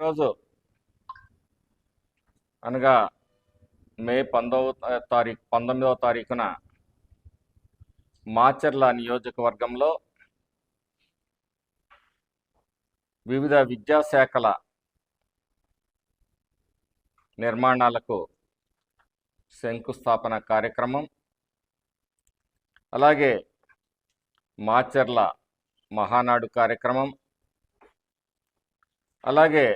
రోజు అనగా మే పంతొమ్మిదవ తారీఖు పంతొమ్మిదవ తారీఖున మాచర్ల నియోజకవర్గంలో వివిధ విద్యాశాఖల నిర్మాణాలకు శంకుస్థాపన కార్యక్రమం అలాగే మాచర్ల మహానాడు కార్యక్రమం అలాగే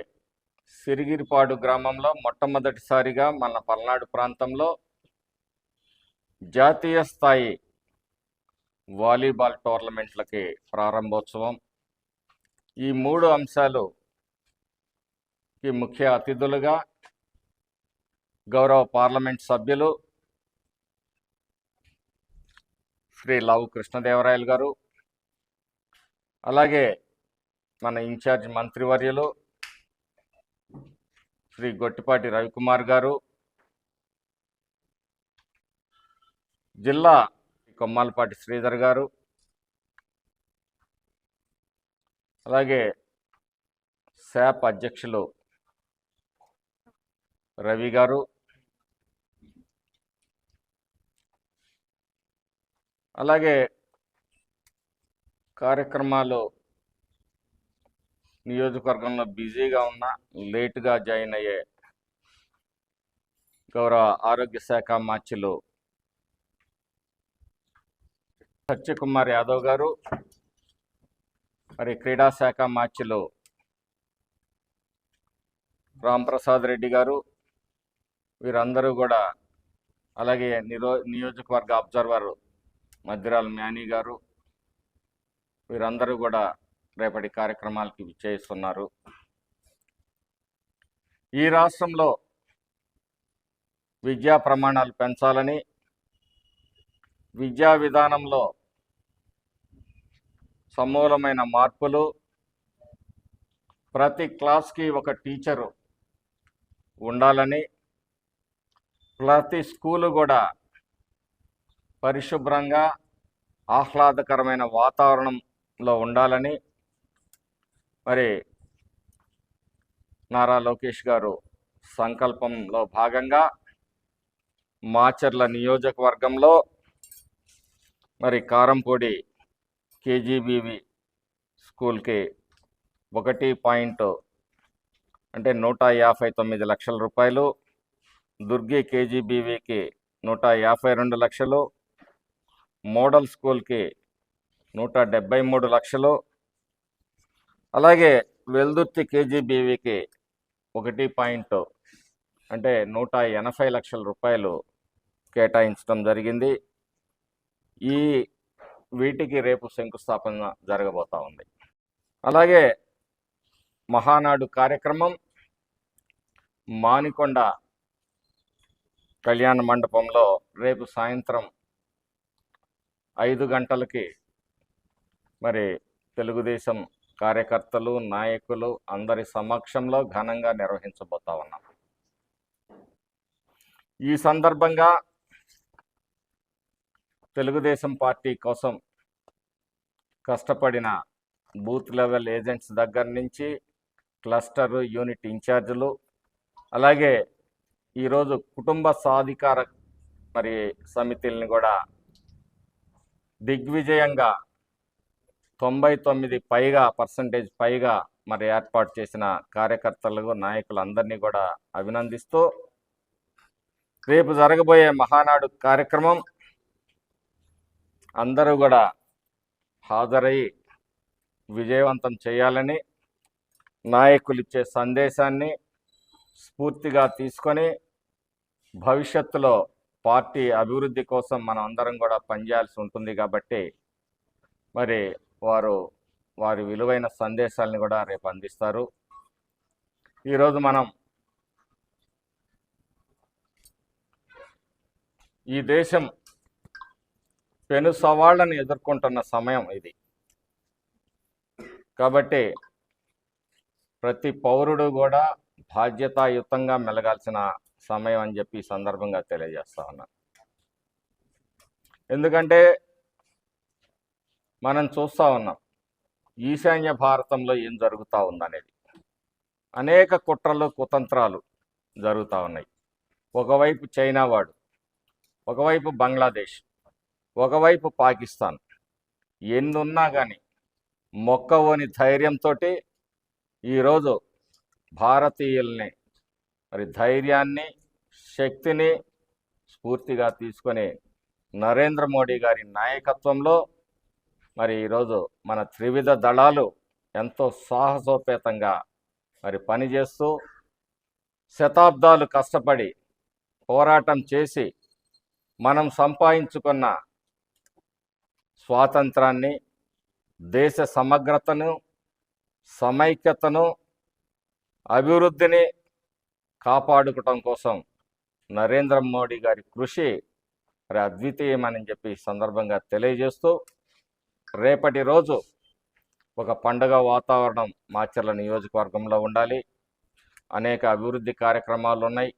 సిరిగిరిపాడు గ్రామంలో మొట్టమొదటిసారిగా మన పల్నాడు ప్రాంతంలో జాతీయ స్థాయి వాలీబాల్ టోర్నమెంట్లకి ప్రారంభోత్సవం. ఈ మూడు అంశాలుకి ముఖ్య అతిథులుగా గౌరవ పార్లమెంట్ సభ్యులు శ్రీ లావు కృష్ణదేవరాయలు గారు అలాగే మన ఇన్ఛార్జ్ మంత్రివర్యులు శ్రీ గొట్టిపాటి రవికుమార్ గారు. జిల్లా కొమ్మాలపాటి శ్రీధర్ గారు. అలాగే శాప్ అధ్యక్షులు రవి గారు. అలాగే కార్యక్రమాలు నియోజకవర్గంలో బిజీగా ఉన్న లేటుగా జాయిన్ అయ్యే గౌరవ ఆరోగ్య శాఖ మార్చిలు సత్యకుమార్ యాదవ్ గారు మరి క్రీడా శాఖ మార్చిలు రాంప్రసాద్ రెడ్డి గారు వీరందరూ కూడా అలాగే నిరో నియోజకవర్గ అబ్జర్వర్ మధ్యరాల మ్యానీ గారు వీరందరూ కూడా రేపటి కార్యక్రమాలకి విచ్చేస్తున్నారు ఈ రాష్ట్రంలో విద్యా ప్రమాణాలు పెంచాలని విద్యా విధానంలో సమూలమైన మార్పులు ప్రతి క్లాస్కి ఒక టీచరు ఉండాలని ప్రతి స్కూలు కూడా పరిశుభ్రంగా ఆహ్లాదకరమైన వాతావరణంలో ఉండాలని మరి నారా లోకేష్ గారు సంకల్పంలో భాగంగా మాచర్ల నియోజకవర్గంలో మరి కారంపూడి కేజీబీవి స్కూల్కి ఒకటి పాయింట్ అంటే నూట యాభై తొమ్మిది లక్షల రూపాయలు దుర్గి కేజీబీవీకి నూట యాభై రెండు లక్షలు మోడల్ స్కూల్కి నూట డెబ్బై మూడు లక్షలు అలాగే వెల్దుర్తి కేజీబీవీకి ఒకటి పాయింట్ అంటే నూట ఎనభై లక్షల రూపాయలు కేటాయించడం జరిగింది. ఈ వీటికి రేపు శంకుస్థాపన జరగబోతా ఉంది. అలాగే మహానాడు కార్యక్రమం మానికొండ కళ్యాణ మండపంలో రేపు సాయంత్రం ఐదు గంటలకి మరి తెలుగుదేశం కార్యకర్తలు నాయకులు అందరి సమక్షంలో ఘనంగా నిర్వహించబోతా ఉన్నాం. ఈ సందర్భంగా తెలుగుదేశం పార్టీ కోసం కష్టపడిన బూత్ లెవెల్ ఏజెంట్స్ దగ్గర నుంచి క్లస్టర్ యూనిట్ ఇన్ఛార్జీలు అలాగే ఈరోజు కుటుంబ సాధికార మరి సమితిల్ని కూడా దిగ్విజయంగా తొంభై తొమ్మిది పైగా పర్సంటేజ్ పైగా మరి ఏర్పాటు చేసిన కార్యకర్తలకు నాయకులందరినీ కూడా అభినందిస్తూ రేపు జరగబోయే మహానాడు కార్యక్రమం అందరూ కూడా హాజరై విజయవంతం చేయాలని నాయకులు ఇచ్చే సందేశాన్ని స్ఫూర్తిగా తీసుకొని భవిష్యత్తులో పార్టీ అభివృద్ధి కోసం మనం అందరం కూడా పనిచేయాల్సి ఉంటుంది కాబట్టి మరి వారు వారి విలువైన సందేశాలను కూడా రేపు అందిస్తారు. ఈరోజు మనం ఈ దేశం పెను సవాళ్ళను ఎదుర్కొంటున్న సమయం ఇది. కాబట్టి ప్రతి పౌరుడు కూడా బాధ్యతాయుతంగా మెలగాల్సిన సమయం అని చెప్పి ఈ సందర్భంగా తెలియజేస్తా ఉన్నాను ఎందుకంటే మనం చూస్తూ ఉన్నాం. ఈశాన్య భారతంలో ఏం జరుగుతూ ఉందనేది. అనేక కుట్రలు కుతంత్రాలు జరుగుతూ ఉన్నాయి. ఒకవైపు చైనా వాడు ఒకవైపు బంగ్లాదేశ్ ఒకవైపు పాకిస్తాన్. ఎన్నున్నా కానీ మొక్కవోని ధైర్యంతో ఈరోజు భారతీయుల్ని మరి ధైర్యాన్ని శక్తిని స్ఫూర్తిగా తీసుకొని నరేంద్ర మోడీ గారి నాయకత్వంలో మరి ఈరోజు మన త్రివిధ దళాలు ఎంతో సాహసోపేతంగా మరి పనిచేస్తూ శతాబ్దాలు కష్టపడి పోరాటం చేసి మనం సంపాదించుకున్న స్వాతంత్రాన్ని దేశ సమగ్రతను సమైక్యతను అభివృద్ధిని కాపాడుకోవటం కోసం నరేంద్ర మోడీ గారి కృషి మరి అద్వితీయమని చెప్పి సందర్భంగా తెలియజేస్తూ రేపటి రోజు ఒక పండగ వాతావరణం మాచర్ల నియోజకవర్గంలో ఉండాలి. అనేక అభివృద్ధి కార్యక్రమాలు ఉన్నాయి.